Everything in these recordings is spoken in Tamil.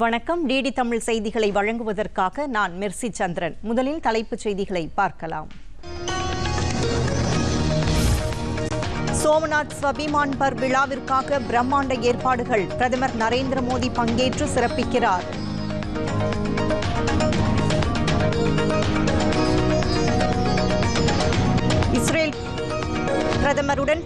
வணக்கம். டிடி தமிழ் செய்திகளை வழங்குவதற்காக நான் மெர்சி சந்திரன். முதலில் தலைப்புச் செய்திகளை பார்க்கலாம். சோமநாத் ஸ்வபிமான் பர் விழாவிற்காக பிரம்மாண்ட ஏற்பாடுகள் பிரதமர் நரேந்திர மோடி பங்கேற்று சிறப்பிக்கிறார். இஸ்ரேல் பிரதமருடன்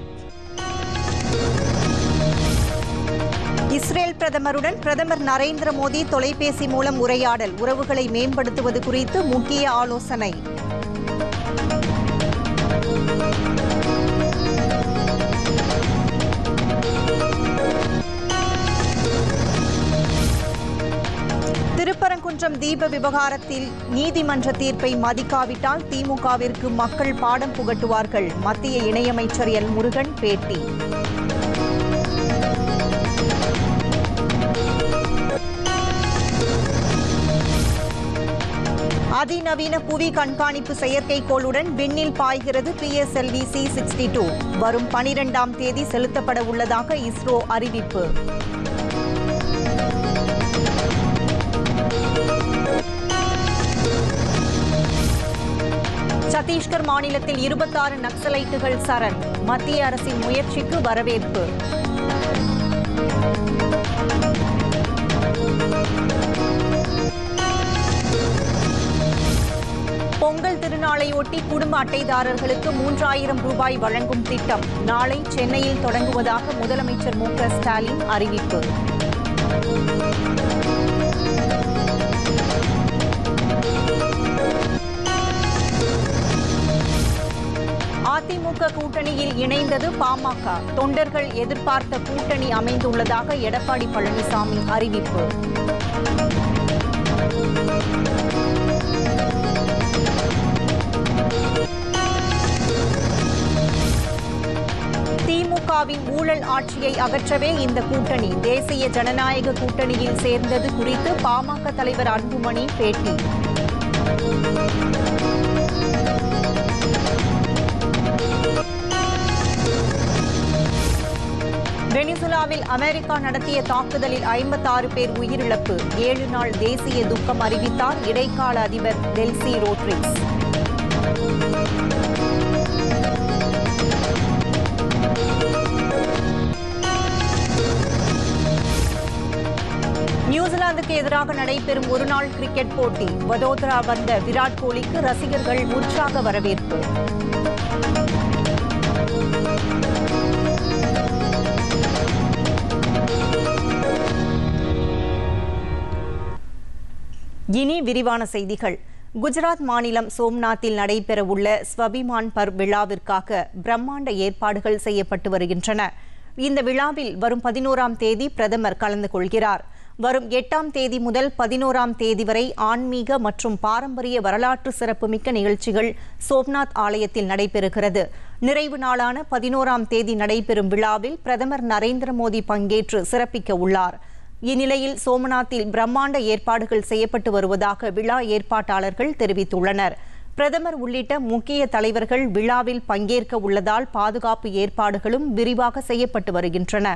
இஸ்ரேல் பிரதமருடன் பிரதமர் நரேந்திர மோடி தொலைபேசி மூலம் உரையாடல் உறவுகளை மேம்படுத்துவது குறித்து முக்கிய ஆலோசனை. திருப்பரங்குன்றம் தீப விவகாரத்தில் நீதிமன்ற தீர்ப்பை மதிக்காவிட்டால் திமுகவிற்கு மக்கள் பாடம் புகட்டுவார்கள். மத்திய இணையமைச்சர் எல் முருகன் பேட்டி. அதிநவீன புவி கண்காணிப்பு செயற்கைக்கோளுடன் விண்ணில் பாய்கிறது பிஎஸ்எல்வி சி சிக்ஸ்டி டூ. வரும் பனிரெண்டாம் தேதி செலுத்தப்பட உள்ளதாக இஸ்ரோ அறிவிப்பு. சத்தீஸ்கர் மாநிலத்தில் இருபத்தாறு நக்சலைட்டுகள் சரண். மத்திய அரசின் முயற்சிக்கு வரவேற்பு. பொங்கல் திருநாளையொட்டி குடும்ப அட்டைதாரர்களுக்கு மூன்றாயிரம் ரூபாய் வழங்கும் திட்டம் நாளை சென்னையில் தொடங்குவதாக முதலமைச்சர் மு ஸ்டாலின் அறிவிப்பு. அதிமுக கூட்டணியில் இணைந்தது பாமக. தொண்டர்கள் எதிர்பார்த்த கூட்டணி அமைந்துள்ளதாக எடப்பாடி பழனிசாமி அறிவிப்பு. திமுகவின் ஊழல் ஆட்சியை அகற்றவே இந்த கூட்டணி. தேசிய ஜனநாயக கூட்டணியில் சேர்ந்தது குறித்து பாமக தலைவர் அன்புமணி பேட்டி. வெனிசுலாவில் அமெரிக்கா நடத்திய தாக்குதலில் ஐம்பத்தாறு பேர் உயிரிழப்பு. ஏழு நாள் தேசிய துக்கம் அறிவித்தார் இடைக்கால அதிபர் டெல்சி ரோட்ரிக்ஸ். நியூசிலாந்துக்கு எதிராக நடைபெறும் ஒருநாள் கிரிக்கெட் போட்டி. வதோதரா வந்த விராட் கோலிக்கு ரசிகர்கள் உற்சாக வரவேற்பு. இனி விரிவான செய்திகள். குஜராத் மாநிலம் சோம்நாத்தில் நடைபெறவுள்ள ஸ்வபிமான் பர் விழாவிற்காக பிரம்மாண்ட ஏற்பாடுகள் செய்யப்பட்டு வருகின்றன. இந்த விழாவில் வரும் பதினோராம் தேதி பிரதமர் கலந்து கொள்கிறார். வரும் எட்டாம் தேதி முதல் பதினோராம் தேதி வரை ஆன்மீக மற்றும் பாரம்பரிய வரலாற்று சிறப்புமிக்க நிகழ்ச்சிகள் சோம்நாத் ஆலயத்தில் நடைபெறுகிறது. நிறைவு நாளான பதினோராம் தேதி நடைபெறும் விழாவில் பிரதமர் நரேந்திர மோடி பங்கேற்று சிறப்பிக்க உள்ளார். இந்நிலையில் சோமநாத்தில் பிரம்மாண்ட ஏற்பாடுகள் செய்யப்பட்டு வருவதாக விழா ஏற்பாட்டாளர்கள் தெரிவித்துள்ளனர். பிரதமர் உள்ளிட்ட முக்கிய தலைவர்கள் விழாவில் பங்கேற்க உள்ளதால் பாதுகாப்பு ஏற்பாடுகளும் விரிவாக செய்யப்பட்டு வருகின்றன.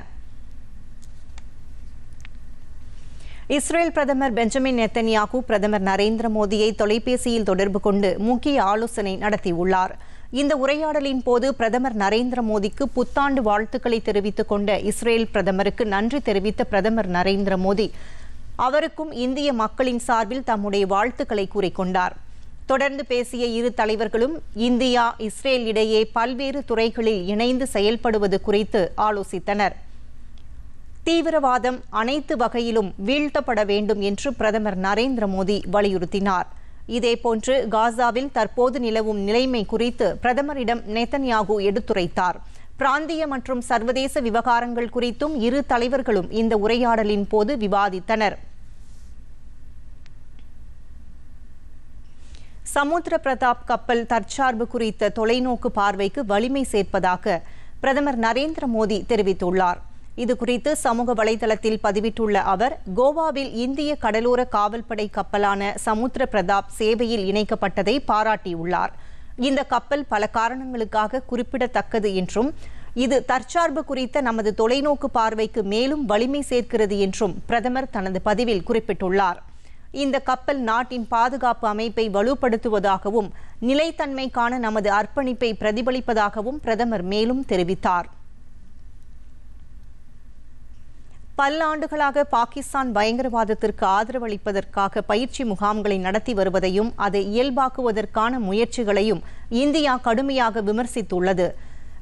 இஸ்ரேல் பிரதமர் பெஞ்சமின் நெத்தன்யாகு பிரதமர் நரேந்திர மோடியை தொலைபேசியில் தொடர்பு கொண்டு முக்கிய ஆலோசனை நடத்தியுள்ளார். இந்த உரையாடலின் போது பிரதமர் நரேந்திர மோடிக்கு புத்தாண்டு வாழ்த்துக்களை தெரிவித்துக் கொண்ட இஸ்ரேல் பிரதமருக்கு நன்றி தெரிவித்த பிரதமர் நரேந்திர மோடி அவருக்கும் இந்திய மக்களின் சார்பில் தம்முடைய வாழ்த்துக்களை கூறிக்கொண்டார் தொடர்ந்து பேசிய இரு தலைவர்களும் இந்தியா இஸ்ரேல் இடையே பல்வேறு துறைகளில் இணைந்து செயல்படுவது குறித்து ஆலோசித்தனர். தீவிரவாதம் அனைத்து வகையிலும் வீழ்த்தப்பட வேண்டும் என்று பிரதமர் நரேந்திர மோடி வலியுறுத்தினார். இதேபோன்று காசாவில் தற்போது நிலவும் நிலைமை குறித்து பிரதமரிடம் நேத்தன்யாகு எடுத்துரைத்தார். பிராந்திய மற்றும் சர்வதேச விவகாரங்கள் குறித்தும் இரு தலைவர்களும் இந்த உரையாடலின் போது விவாதித்தனர். சமுத்திர பிரதாப் கப்பல் தற்சார்பு குறித்த தொலைநோக்கு பார்வைக்கு வலிமை சேர்ப்பதாக பிரதமர் நரேந்திர மோடி தெரிவித்துள்ளார். இதுகுறித்து சமூக வலைதளத்தில் பதிவிட்டுள்ள அவர் கோவாவில் இந்திய கடலோர காவல்படை கப்பலான சமுத்திர பிரதாப் சேவையில் இணைக்கப்பட்டதை பாராட்டியுள்ளார். இந்த கப்பல் பல காரணங்களுக்காக குறிப்பிடத்தக்கது என்றும் இது தற்சார்பு குறித்த நமது தொலைநோக்கு பார்வைக்கு மேலும் வலிமை சேர்க்கிறது என்றும் பிரதமர் தனது பதிவில் குறிப்பிட்டுள்ளார். இந்த கப்பல் நாட்டின் பாதுகாப்பு அமைப்பை வலுப்படுத்துவதாகவும் நிலைத்தன்மைக்கான நமது அர்ப்பணிப்பை பிரதிபலிப்பதாகவும் பிரதமர் மேலும் தெரிவித்தார். பல்லாண்டுகளாக பாகிஸ்தான் பயங்கரவாதத்திற்கு ஆதரவளிப்பதற்காக பயிற்சி முகாம்களை நடத்தி வருவதையும் அதை இயல்பாக்குவதற்கான முயற்சிகளையும் இந்தியா கடுமையாக விமர்சித்துள்ளது.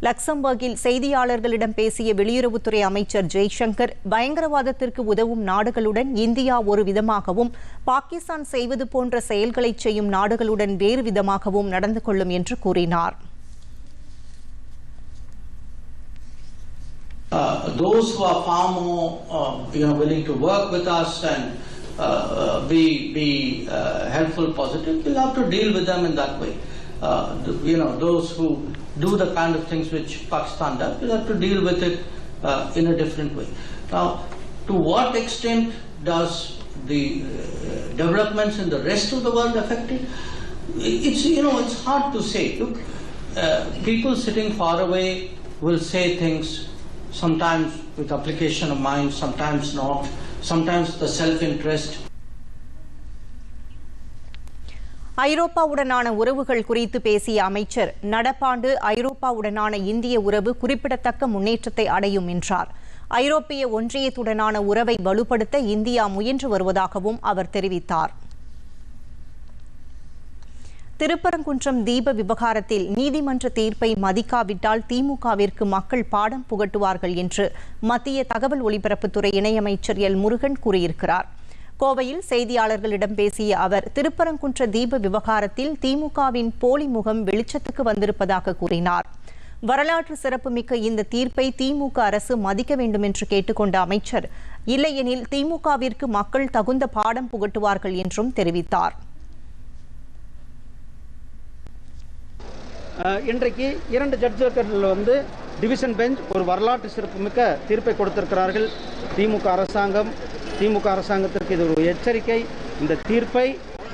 லக்சம்பர்கில் செய்தியாளர்களிடம் பேசிய வெளியுறவுத்துறை அமைச்சர் ஜெய்சங்கர் பயங்கரவாதத்திற்கு உதவும் நாடுகளுடன் இந்தியா ஒரு விதமாகவும் பாகிஸ்தான் செய்வது போன்ற செயல்களை செய்யும் நாடுகளுடன் வேறு விதமாகவும் நடந்து கொள்ளும் என்று கூறினார். Those who are far more, uh, you know, willing to work with us and uh, uh, be be uh, helpful, positive, we'll have to deal with them in that way. Uh, you know, those who do the kind of things which Pakistan does, we'll have to deal with it uh, in a different way. Now, to what extent does the uh, developments in the rest of the world affect it? It's you know, it's hard to say. Look, uh, people sitting far away will say things sometimes with application of mind, sometimes not, sometimes the self-interest. ஐரோப்பாவுடனான உறவுகள் குறித்து பேசிய அமைச்சர் நடப்பாண்டு ஐரோப்பாவுடனான இந்திய உறவு குறிப்பிடத்தக்க முன்னேற்றத்தை அடையும் என்றார். ஐரோப்பிய ஒன்றியத்துடனான உறவை வலுப்படுத்த இந்தியா முயன்று வருவதாகவும் அவர் தெரிவித்தார். திருப்பரங்குன்றம் தீப விவகாரத்தில் நீதிமன்ற தீர்ப்பை மதிக்காவிட்டால் திமுகவிற்கு மக்கள் பாடம் புகட்டுவார்கள் என்று மத்திய தகவல் ஒலிபரப்புத்துறை இணையமைச்சர் எல். முருகன் கூறியிருக்கிறார். கோவையில் செய்தியாளர்களிடம் பேசிய அவர் திருப்பரங்குன்ற தீப விவகாரத்தில் திமுகவின் போலி முகம் வெளிச்சத்துக்கு வந்திருப்பதாக கூறினார். வரலாற்று சிறப்புமிக்க இந்த தீர்ப்பை திமுக அரசு மதிக்க வேண்டும் என்று கேட்டுக்கொண்ட அமைச்சர் இல்லையெனில் திமுகவிற்கு மக்கள் தகுந்த பாடம் புகட்டுவார்கள் என்றும் தெரிவித்தார். இன்றைக்கு இரண்டு ஜட்ஜர்கள் வந்து டிவிஷன் பெஞ்ச் ஒரு வரலாற்று சிறப்புமிக்க தீர்ப்பை கொடுத்திருக்கிறார்கள். திமுக அரசாங்கம் திமுக அரசாங்கத்திற்கு இது ஒரு எச்சரிக்கை. இந்த தீர்ப்பை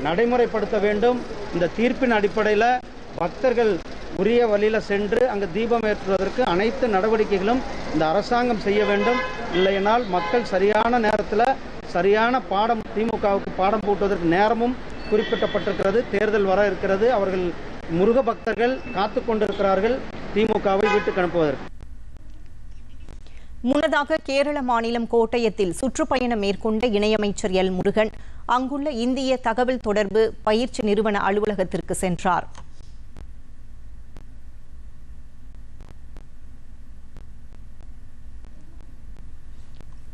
நடைமுறைப்படுத்த வேண்டும். இந்த தீர்ப்பின் அடிப்படையில் பக்தர்கள் உரிய வழியில் சென்று அங்கு தீபம் ஏற்றுவதற்கு அனைத்து நடவடிக்கைகளும் இந்த அரசாங்கம் செய்ய வேண்டும். இல்லையினால் மக்கள் சரியான நேரத்தில் சரியான பாடம் திமுகவுக்கு பாடம் போட்டுவதற்கு நேரமும் குறிப்பிட்டப்பட்டிருக்கிறது. தேர்தல் வர இருக்கிறது. அவர்கள் முருக பக்தர்கள் காத்து கொண்டிருக்கிறார்கள் திமுகவை வீட்டுக்கு அனுப்புவதற்கு முன்னதாக கேரள மாநிலம் கோட்டயத்தில் சுற்றுப்பயணம் மேற்கொண்ட இணையமைச்சர் எல் முருகன் அங்குள்ள இந்திய தகவல் தொடர்பு பயிற்சி நிறுவன அலுவலகத்திற்கு சென்றார்.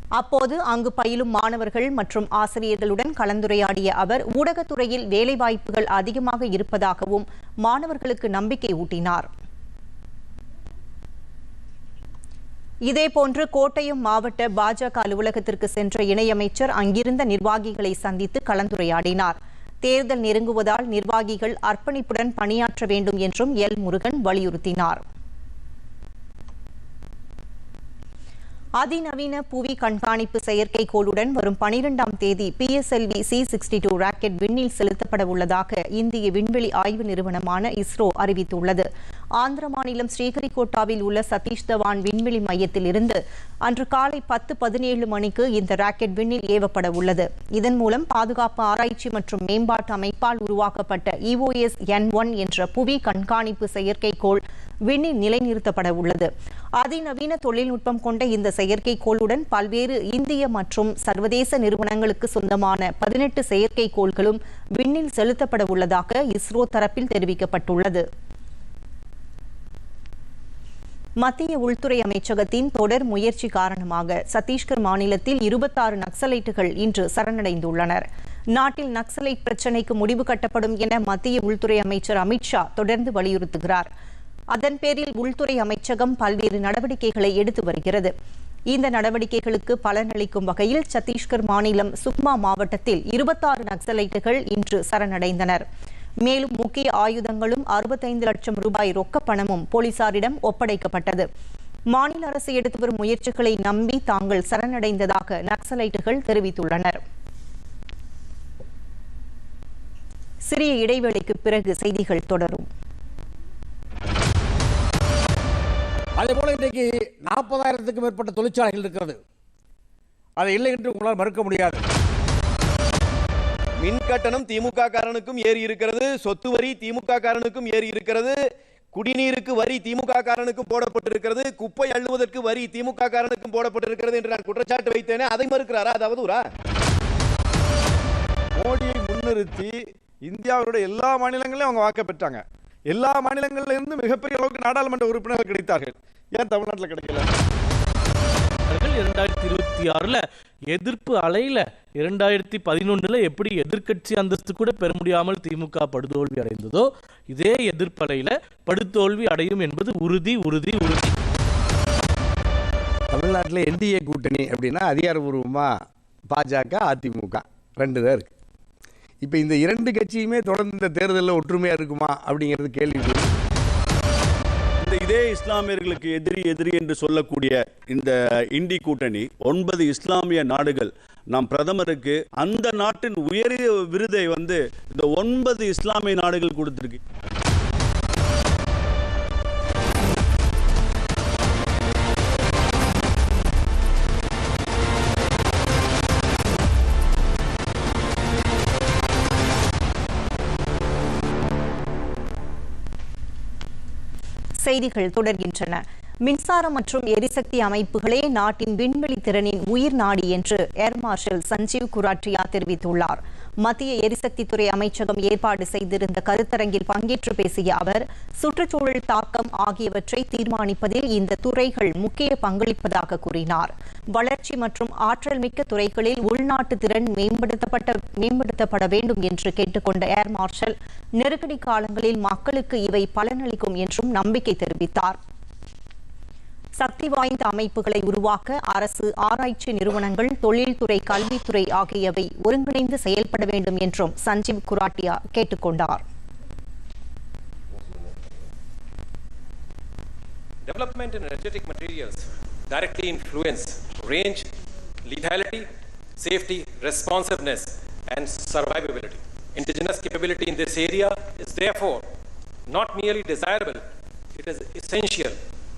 அப்போது அங்கு பயிலும் மாணவர்கள் மற்றும் ஆசிரியர்களுடன் கலந்துரையாடிய அவர் ஊடகத்துறையில் வேலைவாய்ப்புகள் அதிகமாக இருப்பதாகவும் மாணவர்களுக்கு நம்பிக்கை ஊட்டினார். இதேபோன்று கோட்டயம் மாவட்ட பாஜக அலுவலகத்திற்கு சென்ற இணையமைச்சர் அங்கிருந்த நிர்வாகிகளை சந்தித்து கலந்துரையாடினார். தேர்தல் நெருங்குவதால் நிர்வாகிகள் அர்ப்பணிப்புடன் பணியாற்ற வேண்டும் என்றும் எல் முருகன் வலியுறுத்தினார். அதிநவீன புவி கண்காணிப்பு செயற்கைக்கோளுடன் வரும் பனிரெண்டாம் தேதி PSLV C sixty two rocket விண்ணில் செலுத்தப்பட உள்ளதாக இந்திய விண்வெளி ஆய்வு நிறுவனமான இஸ்ரோ அறிவித்துள்ளது. ஆந்திர மாநிலம் ஸ்ரீஹரிகோட்டாவில் உள்ள சதீஷ் தவான் விண்வெளி மையத்தில் இருந்து அன்று காலை பத்து பதினேழு மணிக்கு இந்த ராக்கெட் விண்ணில் ஏவப்பட உள்ளது. இதன் மூலம் பாதுகாப்பு ஆராய்ச்சி மற்றும் மேம்பாட்டு அமைப்பால் உருவாக்கப்பட்ட இஓஎஸ் என் ஒன் என்ற புவி கண்காணிப்பு செயற்கைக்கோள் விண்ணில் நிலைநிறுத்தப்பட உள்ளது. அதிநவீன தொழில்நுட்பம் கொண்ட இந்த செயற்கைக்கோளுடன் பல்வேறு இந்திய மற்றும் சர்வதேச நிறுவனங்களுக்கு சொந்தமான பதினெட்டு செயற்கைக்கோள்களும் விண்ணில் செலுத்தப்பட உள்ளதாக இஸ்ரோ தரப்பில் தெரிவிக்கப்பட்டுள்ளது. மத்திய உள்துறை அமைச்சகத்தின் தொடர் முயற்சி காரணமாக சத்தீஸ்கர் மாநிலத்தில் இருபத்தாறு நக்சலைட்டுகள் இன்று சரணடைந்துள்ளனர். நாட்டில் நக்சலைட் பிரச்சினைக்கு முடிவு கட்டப்படும் என மத்திய உள்துறை அமைச்சர் அமித்ஷா தொடர்ந்து வலியுறுத்துகிறார். அதன் பேரில் உள்துறை அமைச்சகம் பல்வேறு நடவடிக்கைகளை எடுத்து வருகிறது. இந்த நடவடிக்கைகளுக்கு பலனளிக்கும் வகையில் சத்தீஸ்கர் மாநிலம் சுக்மா மாவட்டத்தில் இருபத்தாறு நக்சலைட்டுகள் இன்று சரணடைந்தனர். மேலும் முக்கிய ஆயுதங்களும் அறுபத்தைந்து லட்சம் ரூபாய் ரொக்க பணமும் போலீசாரிடம் ஒப்படைக்கப்பட்டது. மாநில அரசு எடுத்து வரும் முயற்சிகளை நம்பி தாங்கள் சரணடைந்ததாக நக்சலைட்டுகள் தெரிவித்துள்ளனர். சிறிய இடைவேளைக்கு பிறகு செய்திகள் தொடரும். அதே போல இன்றைக்கு நாற்பதாயிரத்துக்கும் மேற்பட்ட தொழிற்சாலைகள் இருக்கிறது. அதை இல்லை என்று உங்களால் மறுக்க முடியாது. மின் கட்டணம் திமுக காரனுக்கும் ஏறி இருக்கிறது சொத்து வரி திமுக காரனுக்கும் ஏறி இருக்கிறது குடிநீருக்கு வரி திமுக காரனுக்கும் போடப்பட்டிருக்கிறது குப்பை அள்ளுவதற்கு வரி திமுக காரனுக்கும் போடப்பட்டிருக்கிறது என்று நான் குற்றச்சாட்டு வைத்தேனே அதை மறுக்கிறாரா? அதாவது மோடியை முன்னிறுத்தி இந்தியாவுடைய எல்லா மாநிலங்களிலும் அவங்க வாக்க பெற்றாங்க. எல்லா மாநிலங்களில இருந்து மிகப்பெரிய அளவுக்கு நாடாளுமன்ற உறுப்பினர்கள் கிடைத்தார்கள். ஏன் தமிழ்நாட்டில் கிடைக்கல? இரண்டாயிரத்தி இருபத்தி ஆறுல எதிர்ப்பு அலையில இரண்டாயிரத்தி பதினொன்றுல எப்படி எதிர்க்கட்சி அந்தஸ்து கூட பெற முடியாமல் திமுக படுதோல்வி அடைந்ததோ இதே எதிர்ப்பு அலையில படுதோல்வி அடையும் என்பது உறுதி உறுதி உறுதி. தமிழ்நாட்டில் என்டிஏ கூட்டணி அப்படின்னா அதிகாரபூர்வமாக பாஜக அதிமுக. ரெண்டு தான் இருக்கு. இப்போ இந்த இரண்டு கட்சியுமே தொடர்ந்து இந்த தேர்தலில் ஒற்றுமையாக இருக்குமா அப்படிங்கிறது கேள்வி. இந்த இதே இஸ்லாமியர்களுக்கு எதிரி எதிரி என்று சொல்லக்கூடிய இந்த இண்டி கூட்டணி ஒன்பது இஸ்லாமிய நாடுகள் நம் பிரதமருக்கு அந்த நாட்டின் உயரிய விருதை வந்து இந்த ஒன்பது இஸ்லாமிய நாடுகள் கொடுத்திருக்கு. செய்திகள் தொடர்கின்றன. மின்சாரம் மற்றும் எரிசக்தி அமைப்புகளே நாட்டின் விண்வெளி திறனின் உயிர் நாடி என்று ஏர் மார்ஷல் சஞ்சீவ் குராட்ரியா தெரிவித்துள்ளார். மத்திய எரிசக்தித்துறை அமைச்சகம் ஏற்பாடு செய்திருந்த கருத்தரங்கில் பங்கேற்று பேசிய அவர் சுற்றுச்சூழல் தாக்கம் ஆகியவற்றை தீர்மானிப்பதில் இந்த துறைகள் முக்கிய பங்களிப்பதாக கூறினார். வளர்ச்சி மற்றும் ஆற்றல் மிக்க துறைகளில் உள்நாட்டு திறன் மேம்படுத்தப்பட்ட மேம்படுத்தப்பட வேண்டும் என்று கேட்டுக்கொண்ட ஏர் மார்ஷல் நெருக்கடி காலங்களில் மக்களுக்கு இவை பலனளிக்கும் என்றும் நம்பிக்கை தெரிவித்தார் சக்தி வாய்ந்த அமைப்புகளை உருவாக்க அரசு ஆராய்ச்சி நிறுவனங்கள் தொழில்துறை கல்வித்துறை ஆகியவை ஒருங்கிணைந்து செயல்பட வேண்டும் என்றும் சஞ்சீவ் குராட்டியா கேட்டுக்கொண்டார் Development in energetic materials directly influence range, lethality, safety, responsiveness, and survivability. Indigenous capability in this area is therefore not merely desirable, it is essential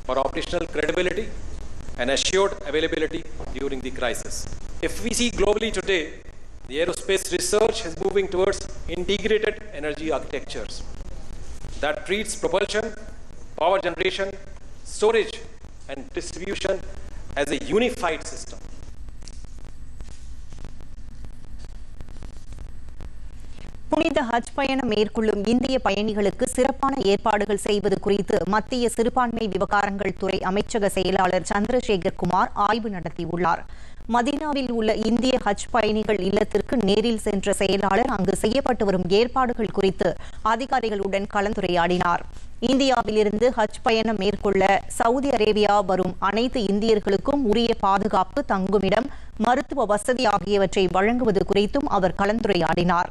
for operational credibility and assured availability during the crisis. If we see globally today, the aerospace research is moving towards integrated energy architectures that treats propulsion, power generation, storage, and distribution as a unified system. புனித ஹஜ் பயணம் மேற்கொள்ளும் இந்திய பயணிகளுக்கு சிறப்பான ஏற்பாடுகள் செய்வது குறித்து மத்திய சிறுபான்மை விவகாரங்கள் துறை அமைச்சக செயலாளர் சந்திரசேகர் குமார் ஆய்வு நடத்தியுள்ளார். மதீனாவில் உள்ள இந்திய ஹஜ் பயணிகள் இல்லத்திற்கு நேரில் சென்ற செயலாளர் அங்கு செய்யப்பட்டு வரும் ஏற்பாடுகள் குறித்து அதிகாரிகளுடன் கலந்துரையாடினார். இந்தியாவிலிருந்து ஹஜ் பயணம் மேற்கொள்ள சவுதி அரேபியா வரும் அனைத்து இந்தியர்களுக்கும் உரிய பாதுகாப்பு தங்குமிடம் மருத்துவ வசதி ஆகியவற்றை வழங்குவது குறித்தும் அவர் கலந்துரையாடினார்.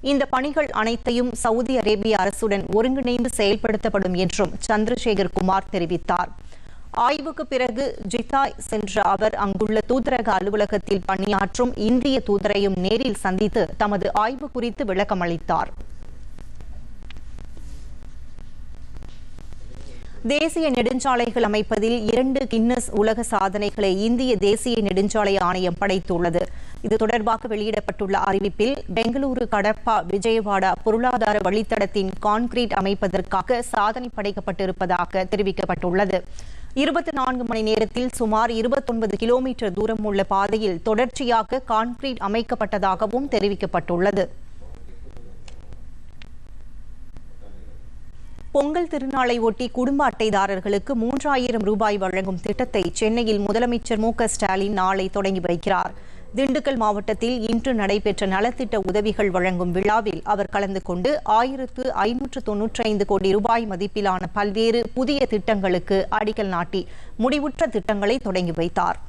இந்த பணிகள் அனைத்தையும் சவுதி அரேபிய அரசுடன் ஒருங்கிணைந்து செயல்படுத்தப்படும் என்றும் சந்திரசேகர் குமார் தெரிவித்தார். ஆய்வுக்கு பிறகு ஜித்தாய் சென்ற அவர் அங்குள்ள தூதரக அலுவலகத்தில் பணியாற்றும் இந்திய தூதரையும் நேரில் சந்தித்து தமது ஆய்வு குறித்து விளக்கமளித்தார் தேசிய நெடுஞ்சாலைகள் அமைப்பதில் இரண்டு கின்னஸ் உலக சாதனைகளை இந்திய தேசிய நெடுஞ்சாலை ஆணையம் படைத்துள்ளது. இது தொடர்பாக வெளியிடப்பட்டுள்ள அறிவிப்பில் பெங்களூரு கடப்பா விஜயவாடா பொருளாதார வழித்தடத்தின் கான்கிரீட் அமைப்பதற்காக சாதனை படைக்கப்பட்டிருப்பதாக தெரிவிக்கப்பட்டுள்ளது. இருபத்தி நான்கு மணி நேரத்தில் சுமார் இருபத்தொன்பது கிலோமீட்டர் தூரம் உள்ள பாதையில் தொடர்ச்சியாக கான்கிரீட் அமைக்கப்பட்டதாகவும் தெரிவிக்கப்பட்டுள்ளது. பொங்கல் திருநாளை ஒட்டி குடும்ப அட்டைதாரர்களுக்கு மூன்றாயிரம் ரூபாய் வழங்கும் திட்டத்தை சென்னையில் முதலமைச்சர் மு ஸ்டாலின் நாளை தொடங்கி வைக்கிறார். திண்டுக்கல் மாவட்டத்தில் இன்று நடைபெற்ற நலத்திட்ட உதவிகள் வழங்கும் விழாவில் அவர் கலந்து கொண்டு ஆயிரத்து ஐநூற்று தொன்னூற்றி ஐந்து கோடி ரூபாய் மதிப்பிலான பல்வேறு புதிய திட்டங்களுக்கு அடிக்கல் நாட்டி முடிவுற்ற திட்டங்களை தொடங்கி வைத்தார்.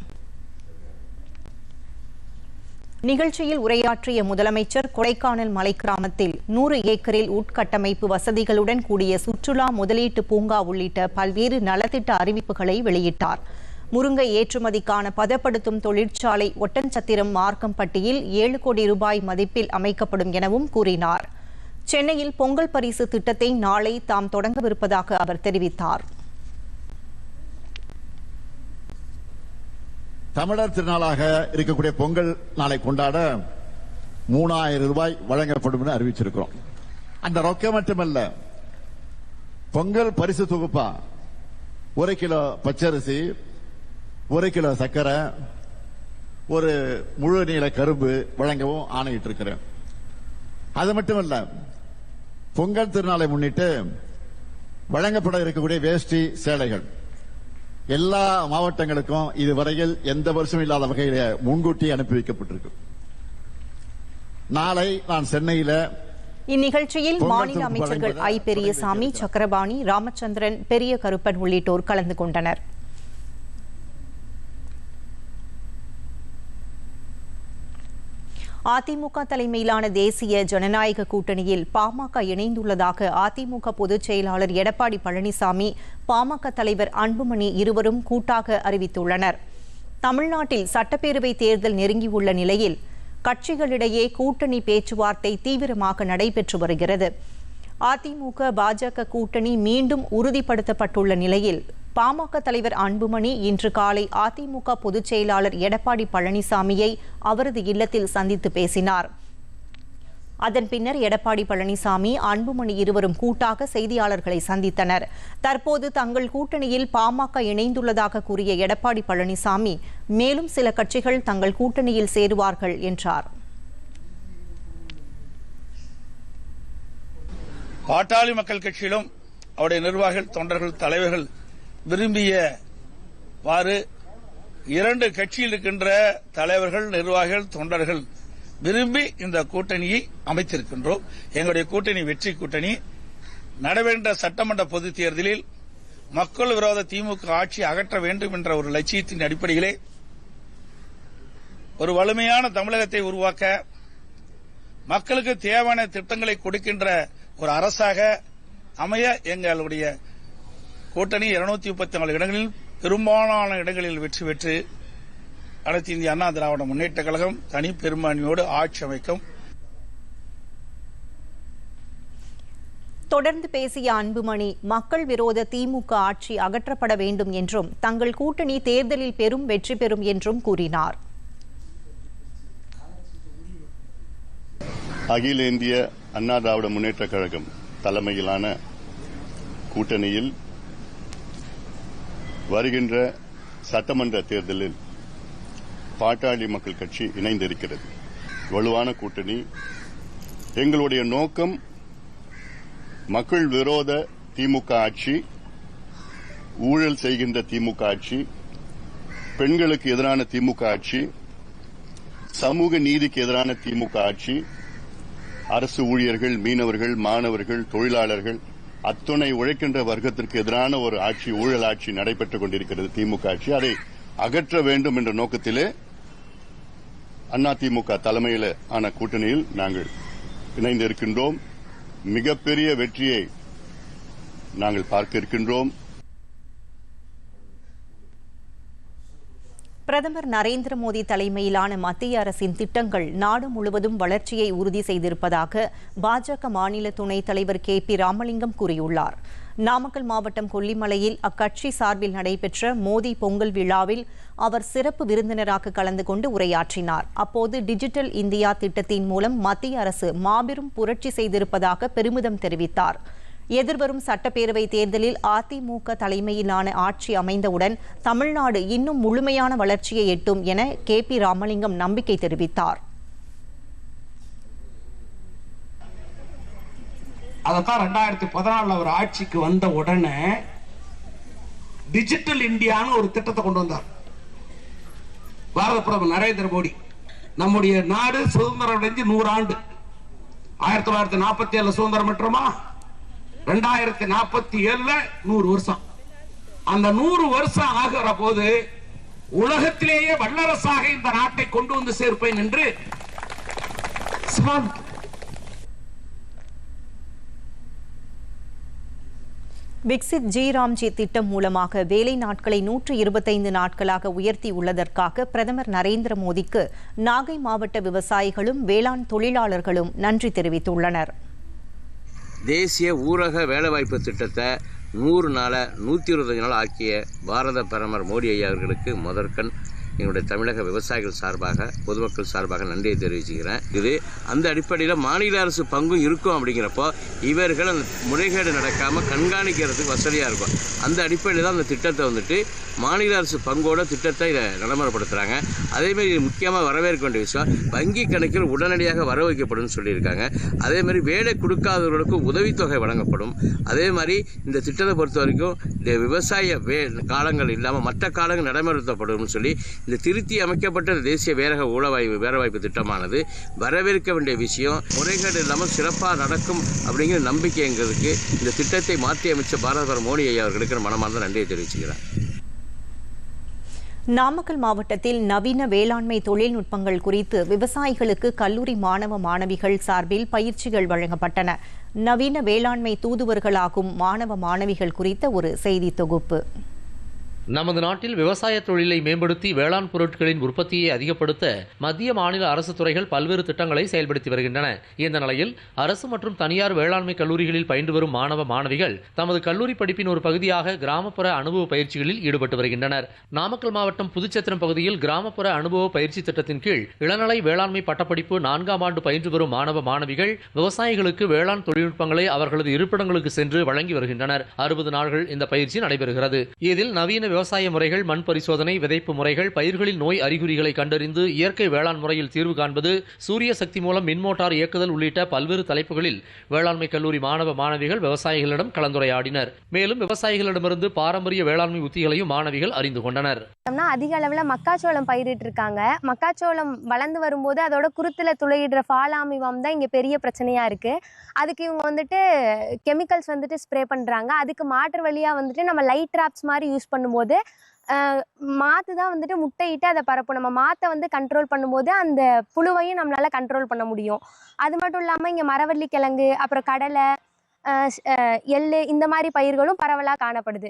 நிகழ்ச்சியில் உரையாற்றிய முதலமைச்சர் கொடைக்கானல் மலை கிராமத்தில் நூறு ஏக்கரில் உட்கட்டமைப்பு வசதிகளுடன் கூடிய சுற்றுலா முதலீட்டு பூங்கா உள்ளிட்ட பல்வேறு நலத்திட்ட அறிவிப்புகளை வெளியிட்டார். முருங்கை ஏற்றுமதிக்கான பதப்படுத்தும் தொழிற்சாலை ஒட்டன்சத்திரம் மார்க்கம்பட்டியில் ஏழு கோடி ரூபாய் மதிப்பில் அமைக்கப்படும் எனவும் கூறினார். சென்னையில் பொங்கல் பரிசு திட்டத்தை நாளை தாம் தொடங்கவிருப்பதாக அவர் தெரிவித்தார். தமிழர் திருநாளாக இருக்கக்கூடிய பொங்கல் நாளை கொண்டாட மூணாயிரம் ரூபாய் வழங்கப்படும் என அறிவிச்சிருக்கிறோம். அந்த ரொக்கம் மட்டுமல்ல பொங்கல் பரிசு தொகுப்பா ஒரு கிலோ பச்சரிசி ஒரு கிலோ சர்க்கரை ஒரு முழு நீள கரும்பு வழங்கவும் ஆணையிட்டு இருக்கிறேன் அது மட்டுமல்ல பொங்கல் திருநாளை முன்னிட்டு வழங்கப்பட இருக்கக்கூடிய வேஷ்டி சேலைகள். எல்லா மாவட்டங்களுக்கும் இதுவரையில் எந்த வருஷம் இல்லாத வகையில முன்கூட்டி அனுப்பி வைக்கப்பட்டிருக்கு. நாளை நான் சென்னையில இந்நிகழ்ச்சியில் மாநில அமைச்சர்கள் ஐ பெரியசாமி சக்கரபாணி ராமச்சந்திரன் பெரிய கருப்பன் உள்ளிட்டோர் கலந்து கொண்டனர். அதிமுக தலைமையிலான தேசிய ஜனநாயக கூட்டணியில் பாமக இணைந்துள்ளதாக அதிமுக பொதுச் செயலாளர் எடப்பாடி பழனிசாமி பாமக தலைவர் அன்புமணி இருவரும் கூட்டாக அறிவித்துள்ளனர். தமிழ்நாட்டில் சட்டப்பேரவை தேர்தல் நெருங்கியுள்ள நிலையில் கட்சிகளிடையே கூட்டணி பேச்சுவார்த்தை தீவிரமாக நடைபெற்று வருகிறது. அதிமுக பாஜக கூட்டணி மீண்டும் உறுதிப்படுத்தப்பட்டுள்ள நிலையில் பாமக தலைவர் அன்புமணி இன்று காலை அதிமுக பொதுச் செயலாளர் எடப்பாடி பழனிசாமியை அவரது இல்லத்தில் சந்தித்து பேசினார். அதன் பின்னர் எடப்பாடி பழனிசாமி அன்புமணி இருவரும் கூட்டாக செய்தியாளர்களை சந்தித்தனர். தற்போது தங்கள் கூட்டணியில் பாமக இணைந்துள்ளதாக கூறிய எடப்பாடி பழனிசாமி மேலும் சில கட்சிகள் தங்கள் கூட்டணியில் சேருவார்கள் என்றார். பாட்டாளி மக்கள் கட்சியிலும் அவருடைய நிர்வாகிகள் தொண்டர்கள் தலைவர்கள் விரும்பியவாறு இரண்டு கட்சியில் இருக்கின்ற தலைவர்கள் நிர்வாகிகள் தொண்டர்கள் விரும்பி இந்த கூட்டணியை அமைத்திருக்கின்றோம். எங்களுடைய கூட்டணி வெற்றி கூட்டணி. நடைபெற்ற சட்டமன்ற பொதுத் தேர்தலில் மக்கள் விரோத திமுக ஆட்சி அகற்ற வேண்டும் என்ற ஒரு லட்சியத்தின் அடிப்படையிலே ஒரு வலிமையான தமிழகத்தை உருவாக்க மக்களுக்கு தேவையான திட்டங்களை கொடுக்கின்ற ஒரு அரசாக அமைய எங்களுடைய கூட்டணி இருநூத்தி முப்பத்தி நாலு இடங்களில் பெரும்பாலான இடங்களில் வெற்றி பெற்று அனைத்து இந்திய அண்ணா திராவிட முன்னேற்ற கழகம் தனி பெரும்பான்மையோடு ஆட்சி அமைக்கும். தொடர்ந்து பேசிய அன்புமணி மக்கள் விரோத திமுக ஆட்சி அகற்றப்பட வேண்டும் என்றும் தங்கள் கூட்டணி தேர்தலில் பெரும் வெற்றி பெறும் என்றும் கூறினார். அகில இந்திய அண்ணா திராவிட முன்னேற்ற கழகம் தலைமையிலான கூட்டணியில் வருகின்ற சட்டமன்ற தேர்தலில் பாட்டாளி மக்கள் கட்சி இணைந்திருக்கிறது. வலுவான கூட்டணி. எங்களுடைய நோக்கம் மக்கள் விரோத திமுக ஆட்சி ஊழல் செய்கின்ற திமுக ஆட்சி பெண்களுக்கு எதிரான திமுக ஆட்சி சமூக நீதிக்கு எதிரான திமுக ஆட்சி அரசு ஊழியர்கள் மீனவர்கள் மாணவர்கள் தொழிலாளர்கள் அத்துணை உழைக்கின்ற வர்க்கத்திற்கு எதிரான ஒரு ஆட்சி ஊழல் ஆட்சி நடைபெற்றுக் கொண்டிருக்கிறது திமுக ஆட்சி. அதை அகற்ற வேண்டும் என்ற நோக்கத்திலே அண்ணா திமுக தலைமையில் ஆன கூட்டணியில் நாங்கள் இணைந்திருக்கின்றோம். மிகப்பெரிய வெற்றியை நாங்கள் பார்க்க இருக்கின்றோம். பிரதமர் நரேந்திர மோடி தலைமையிலான மத்திய அரசின் திட்டங்கள் நாடு முழுவதும் வளர்ச்சியை உறுதி செய்திருப்பதாக பாஜக மாநில துணைத் தலைவர் கே பி ராமலிங்கம் கூறியுள்ளார். நாமக்கல் மாவட்டம் கொல்லிமலையில் அக்கட்சி சார்பில் நடைபெற்ற மோடி பொங்கல் விழாவில் அவர் சிறப்பு விருந்தினராக கலந்து கொண்டு உரையாற்றினார். அப்போது டிஜிட்டல் இந்தியா திட்டத்தின் மூலம் மத்திய அரசு மாபெரும் புரட்சி செய்திருப்பதாக பெருமிதம் தெரிவித்தார். எதிர்வரும் சட்டப்பேரவை தேர்தலில் அதிமுக தலைமையிலான ஆட்சி அமைந்தவுடன் தமிழ்நாடு இன்னும் முழுமையான வளர்ச்சியை எட்டும் என கே பி ராமலிங்கம் நம்பிக்கை தெரிவித்தார். அதைத்தான் ரெண்டாயிரத்தி பதினாலுல அவர் ஆட்சிக்கு வந்த உடனே டிஜிட்டல் இந்தியான்னு ஒரு திட்டத்தை கொண்டு வந்தார். பாரத பிரதமர் நரேந்திர மோடி. நம்முடைய நாடு சுதந்திரம் அடைஞ்சு நூறு ஆண்டு ஆயிரத்தி தொள்ளாயிரத்தி நாற்பத்தி ஏழுல சுதந்திரம் பெற்றோமா? ரெண்டாயிரத்தி நாற்பத்தி ஏழுல நூறு வருஷம். அந்த நூறு வருஷம் ஆகிற போது உலகத்திலேயே வல்லரசாக இந்த நாட்டை கொண்டு வந்து சேர்ப்பேன் என்று விக்சித் ஜி ராம்ஜி திட்டம் மூலமாக வேலை நாட்களை நூற்று இருபத்தைந்து நாட்களாக உயர்த்தியுள்ளதற்காக பிரதமர் நரேந்திர மோடிக்கு நாகை மாவட்ட விவசாயிகளும் வேளாண் தொழிலாளர்களும் நன்றி தெரிவித்துள்ளனர். தேசிய ஊரக வேலைவாய்ப்பு திட்டத்தை நூறு நாளை நூற்றி இருபத்தஞ்சு நாள் ஆக்கிய பாரத பிரதமர் மோடி ஐயா அவர்களுக்கு முதற்கண் எங்களுடைய தமிழக விவசாயிகள் சார்பாக பொதுமக்கள் சார்பாக நன்றியை தெரிவிச்சுக்கிறேன். இது அந்த அடிப்படையில் மாநில அரசு பங்கும் இருக்கும் அப்படிங்கிறப்போ இவர்கள் அந்த முறைகேடு நடக்காமல் கண்காணிக்கிறதுக்கு வசதியாக இருக்கும். அந்த அடிப்படையில் தான் அந்த திட்டத்தை வந்துட்டு மாநில அரசு பங்கோட திட்டத்தை இதை நடைமுறைப்படுத்துகிறாங்க அதேமாரி இது முக்கியமாக வரவேற்க வேண்டிய விஷயம் வங்கி கணக்கில் உடனடியாக வர வைக்கப்படும் சொல்லியிருக்காங்க. அதேமாதிரி வேலை கொடுக்காதவர்களுக்கு உதவித்தொகை வழங்கப்படும். அதே மாதிரி இந்த திட்டத்தை பொறுத்த வரைக்கும் இந்த விவசாய வே காலங்கள் இல்லாமல் மற்ற காலங்கள் நடைமுறைப்படுத்தப்படும் சொல்லி இந்த திருத்தி அமைக்கப்பட்ட தேசிய வேரக ஊழவாய்ப்பு வேலைவாய்ப்பு திட்டமானது வரவேற்க வேண்டிய விஷயம். முறைகேடு இல்லாமல் சிறப்பாக நடக்கும் அப்படிங்கிற நம்பிக்கை எங்களுக்கு. இந்த திட்டத்தை மாற்றி அமைச்ச பாரதபர மோடி ஐயா அவர்களுக்கு மனமார்ந்த நன்றியை தெரிவிச்சுக்கிறேன். நாமக்கல் மாவட்டத்தில் நவீன வேளாண்மை தொழில்நுட்பங்கள் குறித்து விவசாயிகளுக்கு கல்லூரி மாணவ மாணவிகள் சார்பில் பயிற்சிகள் வழங்கப்பட்டன. நவீன வேளாண்மை தூதுவர்களாகும் மாணவ மாணவிகள் குறித்த ஒரு செய்தி தொகுப்பு. நமது நாட்டில் விவசாய தொழிலை மேம்படுத்தி வேளாண் பொருட்களின் உற்பத்தியை அதிகப்படுத்த மத்திய மாநில அரசு துறைகள் பல்வேறு திட்டங்களை செயல்படுத்தி வருகின்றன. இந்த நிலையில் அரசு மற்றும் தனியார் வேளாண்மை கல்லூரிகளில் பயின்று வரும் மாணவ மாணவிகள் தமது கல்லூரி படிப்பின் ஒரு பகுதியாக கிராமப்புற அனுபவ பயிற்சிகளில் ஈடுபட்டு வருகின்றனர். நாமக்கல் மாவட்டம் புதுச்சத்திரம் பகுதியில் கிராமப்புற அனுபவ பயிற்சி திட்டத்தின் கீழ் இளநிலை வேளாண்மை பட்டப்படிப்பு நான்காம் ஆண்டு பயின்று வரும் மாணவ மாணவிகள் விவசாயிகளுக்கு வேளாண் தொழில்நுட்பங்களை அவர்களது இருப்பிடங்களுக்கு சென்று வழங்கி வருகின்றனர். அறுபது நாள்கள் இந்த பயிற்சி நடைபெறுகிறது. இதில் நவீன விவசாய முறைகள் மண் பரிசோதனை விதைப்பு முறைகள் பயிர்களில் நோய் அறிகுறிகளை கண்டறிந்து இயற்கை வேளாண் முறையில் தீர்வு காண்பது சூரிய சக்தி மூலம் மின்மோட்டார் இயக்குதல் உள்ளிட்ட பல்வேறு தலைப்புகளில் வேளாண்மை கல்லூரி மாணவ மாணவிகள் விவசாயிகளிடம் கலந்துரையாடினர். மேலும் விவசாயிகளிடமிருந்து பாரம்பரிய வேளாண்மை உத்திகளையும் மாணவிகள் அறிந்து கொண்டனர். அதிக அளவில் மக்காச்சோளம் பயிரிட்டு இருக்காங்க. மக்காச்சோளம் வளர்ந்து வரும்போது அதோட குருத்தில் துளையிடுற ஃபாலாமிவம் தான் இங்கே பெரிய பிரச்சனையாக இருக்குது அதுக்கு இவங்க வந்துட்டு கெமிக்கல்ஸ் வந்துட்டு ஸ்ப்ரே பண்ணுறாங்க அதுக்கு மாற்று வழியாக வந்துட்டு நம்ம லைட் ட்ராப்ஸ் மாதிரி யூஸ் பண்ணும்போது அஹ், மாத்து தான் வந்துட்டு முட்டையிட்டு அதை பரப்பும். நம்ம மாத்தை வந்து கண்ட்ரோல் பண்ணும்போது அந்த புழுவையும் நம்மளால் கண்ட்ரோல் பண்ண முடியும். அது மட்டும் இல்லாமல் இங்கே மரவள்ளி கிழங்கு அப்புறம் கடலை எள் இந்த மாதிரி பயிர்களும் பரவலாக காணப்படுது.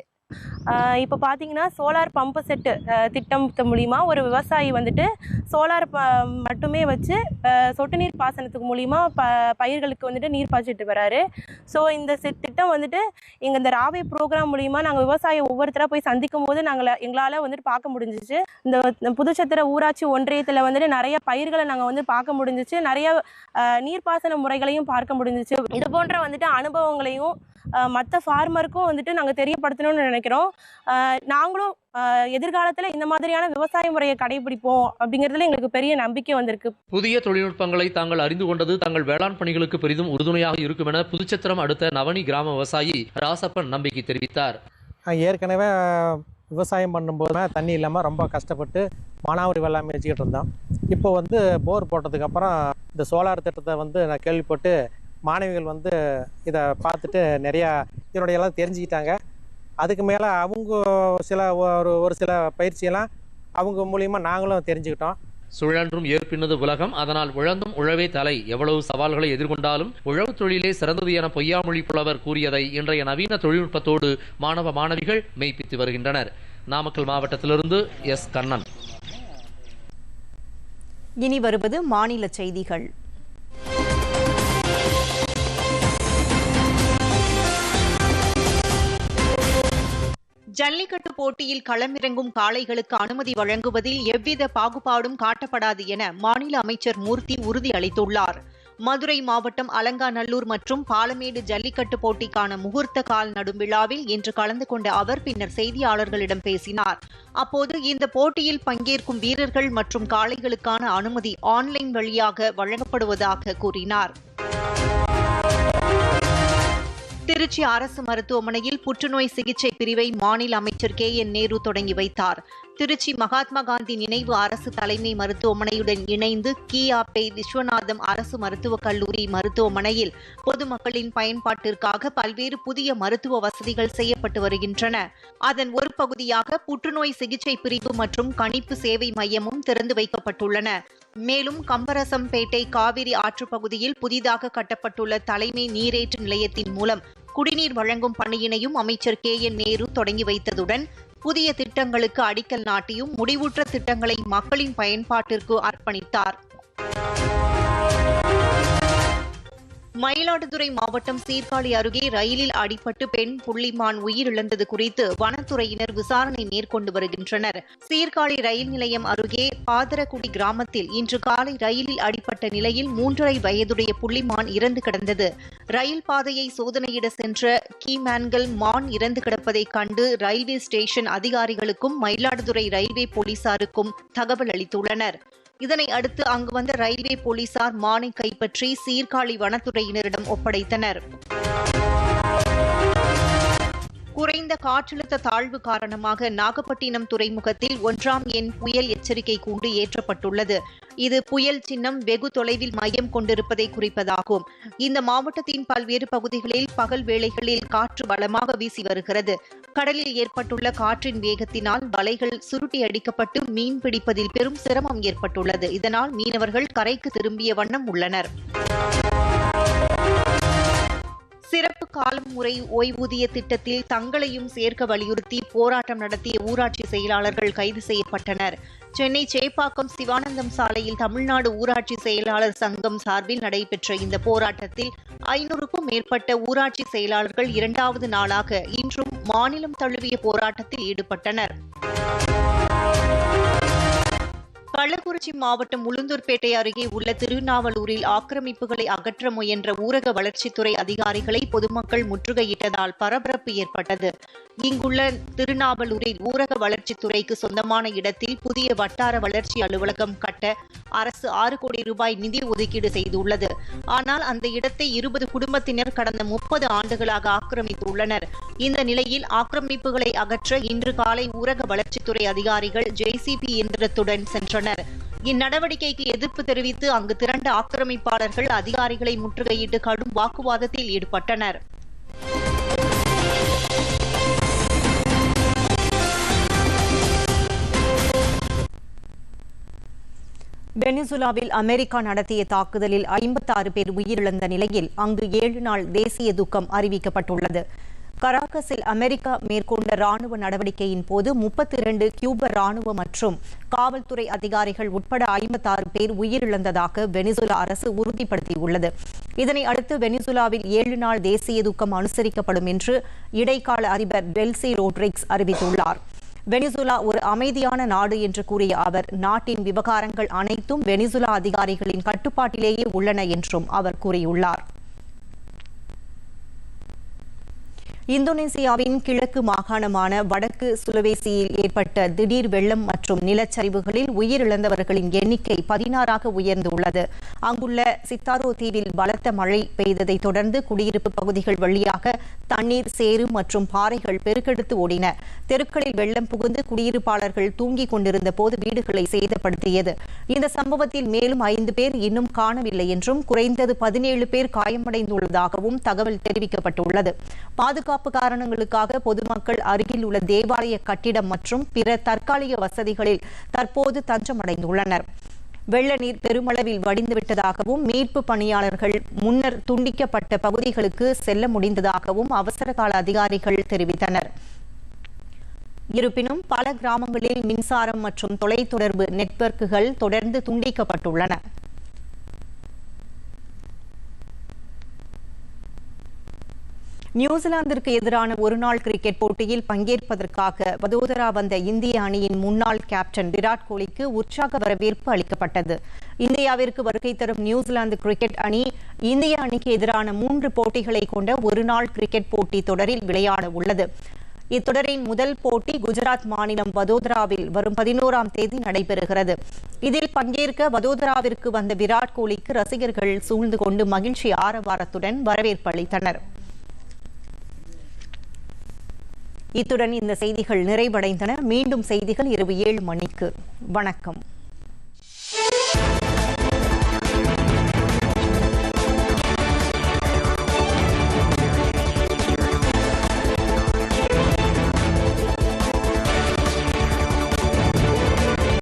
இப்போ பார்த்தீங்கன்னா சோலார் பம்பு செட்டு திட்டம் மூலிமா ஒரு விவசாயி வந்துட்டு சோலார் ப மட்டுமே வச்சு சொட்டு நீர் பாசனத்துக்கு மூலிமா ப பயிர்களுக்கு வந்துட்டு நீர் பாய்ச்சிட்டு வராரு. ஸோ இந்த செட் திட்டம் வந்துட்டு எங்கள் இந்த ராவை ப்ரோக்ராம் மூலிமா நாங்கள் விவசாயம் ஒவ்வொருத்தராக போய் சந்திக்கும் போது நாங்கள் எங்களால் வந்துட்டு பார்க்க முடிஞ்சிச்சு. இந்த புதுச்சத்திர ஊராட்சி ஒன்றியத்தில் வந்துட்டு நிறைய பயிர்களை நாங்கள் வந்து பார்க்க முடிஞ்சிச்சு. நிறைய நீர்ப்பாசன முறைகளையும் பார்க்க முடிஞ்சிச்சு. இது போன்ற வந்துட்டு அனுபவங்களையும் மற்ற ஃபார்மருக்கும் வந்துட்டு நாங்கள் தெரியப்படுத்தணும்னு நினைக்கிறோம். நாங்களும் எதிர்காலத்தில் இந்த மாதிரியான விவசாய முறையை கடைபிடிப்போம் அப்படிங்கிறதுல எங்களுக்கு பெரிய நம்பிக்கை வந்திருக்கு. புதிய தொழில்நுட்பங்களை தாங்கள் அறிந்து கொண்டது தங்கள் வேளாண் பணிகளுக்கு பெரிதும் உறுதுணையாக இருக்கும் என புதுச்சத்திரம் அடுத்த நவனி கிராம விவசாயி ராசப்பன் நம்பிக்கை தெரிவித்தார். ஏற்கனவே விவசாயம் பண்ணும்போது தண்ணி இல்லாமல் ரொம்ப கஷ்டப்பட்டு மானாவாரி வெள்ளாமை வச்சுக்கிட்டு இருந்தோம் இப்போ வந்து போர் போட்டதுக்கப்புறம் இந்த சோலார் திட்டத்தை வந்து நான் கேள்விப்பட்டு மாணவிகள் வந்து இதை பார்த்துட்டு நிறையா இதனுடைய எல்லாம் தெரிஞ்சுக்கிட்டாங்க. அதுக்கு மேலே அவங்க சில ஒரு ஒரு சில பயிற்சியெல்லாம் அவங்க மூலியமாக நாங்களும் தெரிஞ்சுக்கிட்டோம். சுழன்றும் ஏற்பினது உலகம் அதனால் உழந்தும் உழவே தலை. எவ்வளவு சவால்களை எதிர்கொண்டாலும் உழவு தொழிலே சிறந்தது என பொய்யாமொழி புலவர் கூறியதை இன்றைய நவீன தொழில்நுட்பத்தோடு மாணவ மாணவிகள் மெய்ப்பித்து வருகின்றனர். நாமக்கல் மாவட்டத்திலிருந்து எஸ். கண்ணன். இனி வருவது மாநில செய்திகள். ஜல்லிக்கட்டு போட்டியில் களமிறங்கும் காளைகளுக்கு அனுமதி வழங்குவதில் எவ்வித பாகுபாடும் காட்டப்படாது என மாநில அமைச்சர் மூர்த்தி உறுதி அளித்துள்ளார். மதுரை மாவட்டம் அலங்காநல்லூர் மற்றும் பாலமேடு ஜல்லிக்கட்டு போட்டிக்கான முகூர்த்த கால் நடும் விழாவில் இன்று கலந்து கொண்ட அவர் பின்னர் செய்தியாளர்களிடம் பேசினார். அப்போது இந்த போட்டியில் பங்கேற்கும் வீரர்கள் மற்றும் காளைகளுக்கான அனுமதி ஆன்லைன் வழியாக வழங்கப்படுவதாக கூறினார். திருச்சி அரசு மருத்துவமனையில் புற்றுநோய் சிகிச்சை பிரிவை மாநில அமைச்சர் கே என் நேரு தொடங்கி வைத்தார். திருச்சி மகாத்மா காந்தி நினைவு அரசு தலைமை மருத்துவமனையுடன் இணைந்து கியாபே விஸ்வநாதம் அரசு மருத்துவக் கல்லூரி மருத்துவமனையில் பொதுமக்களின் பயன்பாட்டிற்காக பல்வேறு புதிய மருத்துவ வசதிகள் செய்யப்பட்டு வருகின்றன. அதன் ஒரு பகுதியாக புற்றுநோய் சிகிச்சை பிரிவு மற்றும் கணிப்பு சேவை மையமும் திறந்து வைக்கப்பட்டுள்ளன. மேலும் கம்பரசம்பேட்டை காவிரி ஆற்றுப் பகுதியில் புதிதாக கட்டப்பட்டுள்ள தலைமை நீரேற்று நிலையத்தின் மூலம் குடிநீர் வழங்கும் பணியினையும் அமைச்சர் கே என் நேரு தொடங்கி வைத்ததுடன் புதிய திட்டங்களுக்கு அடிக்கல் நாட்டியும் முடிவுற்ற திட்டங்களை மக்களின் பயன்பாட்டிற்கு அர்ப்பணித்தார். மயிலாடுதுறை மாவட்டம் சீர்காழி அருகே ரயிலில் அடிபட்டு பெண் புள்ளிமான் உயிரிழந்தது குறித்து வனத்துறையினர் விசாரணை மேற்கொண்டு வருகின்றனர். சீர்காழி ரயில் நிலையம் அருகே பாதரக்குடி கிராமத்தில் இன்று காலை ரயிலில் அடிபட்ட நிலையில் மூன்றரை வயதுடைய புள்ளிமான் இறந்து கிடந்தது. ரயில் பாதையை சோதனையிட சென்ற கீமேன்கள் மான் இறந்து கிடப்பதை கண்டு ரயில்வே ஸ்டேஷன் அதிகாரிகளுக்கும் மயிலாடுதுறை ரயில்வே போலீசாருக்கும் தகவல் அளித்துள்ளனர். இதனை அடுத்து அங்கு வந்த ரயில்வே போலீசார் மானை கைப்பற்றி சீர்காழி வனத்துறையினரிடம் ஒப்படைத்தனர். குறைந்த காற்றழுத்த தாழ்வு காரணமாக நாகப்பட்டினம் துறைமுகத்தில் ஒன்றாம் எண் புயல் எச்சரிக்கை கூண்டு ஏற்றப்பட்டுள்ளது. இது புயல் சின்னம் வெகு தொலைவில் மையம் கொண்டிருப்பதை குறிப்பதாகும். இந்த மாவட்டத்தின் பல்வேறு பகுதிகளில் பகல் வேளைகளில் காற்று பலமாக வீசி வருகிறது. கடலில் ஏற்பட்டுள்ள காற்றின் வேகத்தினால் வலைகள் சுருட்டி அடிக்கப்பட்டு மீன் பிடிப்பதில் பெரும் சிரமம் ஏற்பட்டுள்ளது. இதனால் மீனவர்கள் கரைக்கு திரும்பிய வண்ணம் உள்ளனர். சிறப்பு காலம் முறை ஓய்வூதிய திட்டத்தில் தங்களையும் சேர்க்க வலியுறுத்தி போராட்டம் நடத்திய ஊராட்சி செயலாளர்கள் கைது செய்யப்பட்டனர். சென்னை சேப்பாக்கம் சிவானந்தம் சாலையில் தமிழ்நாடு ஊராட்சி செயலாளர் சங்கம் சார்பில் நடைபெற்ற இந்த போராட்டத்தில் ஐநூறுக்கும் மேற்பட்ட ஊராட்சி செயலாளர்கள் இரண்டாவது நாளாக இன்றும் மாநிலம் தழுவிய போராட்டத்தில் ஈடுபட்டனர். கள்ளக்குறிச்சி மாவட்டம் உளுந்தூர்பேட்டை அருகே உள்ள திருநாவலூரில் ஆக்கிரமிப்புகளை அகற்ற முயன்ற ஊரக வளர்ச்சித்துறை அதிகாரிகளை பொதுமக்கள் முற்றுகையிட்டதால் பரபரப்பு ஏற்பட்டது. இங்குள்ள திருநாவலூரில் ஊரக வளர்ச்சித்துறைக்கு சொந்தமான இடத்தில் புதிய வட்டார வளர்ச்சி அலுவலகம் கட்ட அரசு ஆறு கோடி ரூபாய் நிதி ஒதுக்கீடு செய்துள்ளது. ஆனால் அந்த இடத்தை இருபது குடும்பத்தினர் கடந்த முப்பது ஆண்டுகளாக ஆக்கிரமித்துள்ளனர். இந்த நிலையில் ஆக்கிரமிப்புகளை அகற்ற இன்று காலை ஊரக வளர்ச்சித்துறை அதிகாரிகள் ஜேசிபி இயந்திரத்துடன் சென்றனர். இந்நடவடிக்கைக்கு எதிர்ப்பு தெரிவித்து அங்கு திரண்ட ஆக்கிரமிப்பாளர்கள் அதிகாரிகளை முற்றுகையிட்டு கடும் வாக்குவாதத்தில் ஈடுபட்டனர். வெனிசுலாவில் அமெரிக்கா நடத்திய தாக்குதலில் ஐம்பத்தாறு பேர் உயிரிழந்த நிலையில் அங்கு ஏழு நாள் தேசிய துக்கம் அறிவிக்கப்பட்டுள்ளது. கராகஸில் அமெரிக்கா மேற்கொண்ட ராணுவ நடவடிக்கையின் போது முப்பத்தி இரண்டு கியூப ராணுவ மற்றும் காவல்துறை அதிகாரிகள் உட்பட ஐம்பத்தாறு பேர் உயிரிழந்ததாக வெனிசுலா அரசு உறுதிப்படுத்தியுள்ளது. இதனை அடுத்து வெனிசுலாவில் ஏழு நாள் தேசிய துக்கம் அனுசரிக்கப்படும் என்று இடைக்கால அதிபர் டெல்சி ரோட்ரிக்ஸ் அறிவித்துள்ளார். வெனிசுலா ஒரு அமைதியான நாடு என்று கூறிய அவர் நாட்டின் விவகாரங்கள் அனைத்தும் வெனிசுலா அதிகாரிகளின் கட்டுப்பாட்டிலேயே உள்ளன என்றும் அவர் கூறியுள்ளார். இந்தோனேசியாவின் கிழக்கு மாகாணமான வடக்கு சுலவேசியில் ஏற்பட்ட திடீர் வெள்ளம் மற்றும் நிலச்சரிவுகளில் உயிரிழந்தவர்களின் எண்ணிக்கை பதினாறாக உயர்ந்துள்ளது. அங்குள்ள சித்தாரோ தீவில் பலத்த மழை பெய்ததை தொடர்ந்து குடியிருப்பு பகுதிகள் வழியாக தண்ணீர் சேறு மற்றும் பாறைகள் பெருக்கெடுத்து ஓடின. தெருக்களில் வெள்ளம் புகுந்து குடியிருப்பாளர்கள் தூங்கிக் கொண்டிருந்த போது வீடுகளை சேதப்படுத்தியது. இந்த சம்பவத்தில் மேலும் ஐந்து பேர் இன்னும் காணவில்லை என்றும் குறைந்தது பதினேழு பேர் காயமடைந்துள்ளதாகவும் தகவல் தெரிவிக்கப்பட்டுள்ளது. பாதுகாப்பு பாதுகாப்பு காரணங்களுக்காக பொதுமக்கள் அருகில் உள்ள தேவாலய கட்டிடம் மற்றும் பிற தற்காலிக வசதிகளில் தற்போது தஞ்சமடைந்துள்ளனர். வெள்ள நீர் பெருமளவில் வடிந்துவிட்டதாகவும் மீட்பு பணியாளர்கள் முன்னர் துண்டிக்கப்பட்ட பகுதிகளுக்கு செல்ல முடிந்ததாகவும் அவசரகால அதிகாரிகள் தெரிவித்தனர். இருப்பினும் பல கிராமங்களில் மின்சாரம் மற்றும் தொலைத்தொடர்பு நெட்வொர்க்குகள் தொடர்ந்து துண்டிக்கப்பட்டுள்ளன. நியூசிலாந்திற்கு எதிரான ஒருநாள் கிரிக்கெட் போட்டியில் பங்கேற்பதற்காக வதோதரா வந்த இந்திய அணியின் முன்னாள் கேப்டன் விராட் கோலிக்கு உற்சாக வரவேற்பு அளிக்கப்பட்டது. இந்தியாவிற்கு வருகை தரும் நியூசிலாந்து கிரிக்கெட் அணி இந்திய அணிக்கு எதிரான மூன்று போட்டிகளை கொண்ட ஒருநாள் கிரிக்கெட் போட்டி தொடரில் விளையாட உள்ளது. இத்தொடரின் முதல் போட்டி குஜராத் மாநிலம் வதோதராவில் வரும் பதினோராம் தேதி நடைபெறுகிறது. இதில் பங்கேற்க வதோதராவிற்கு வந்த விராட் கோலிக்கு ரசிகர்கள் சூழ்ந்து கொண்டு மகிழ்ச்சி ஆரவாரத்துடன் வரவேற்பு அளித்தனர். இத்துடன் இந்த செய்திகள் நிறைவடைந்தன. மீண்டும் செய்திகள் இரவு ஏழு மணிக்கு. வணக்கம்.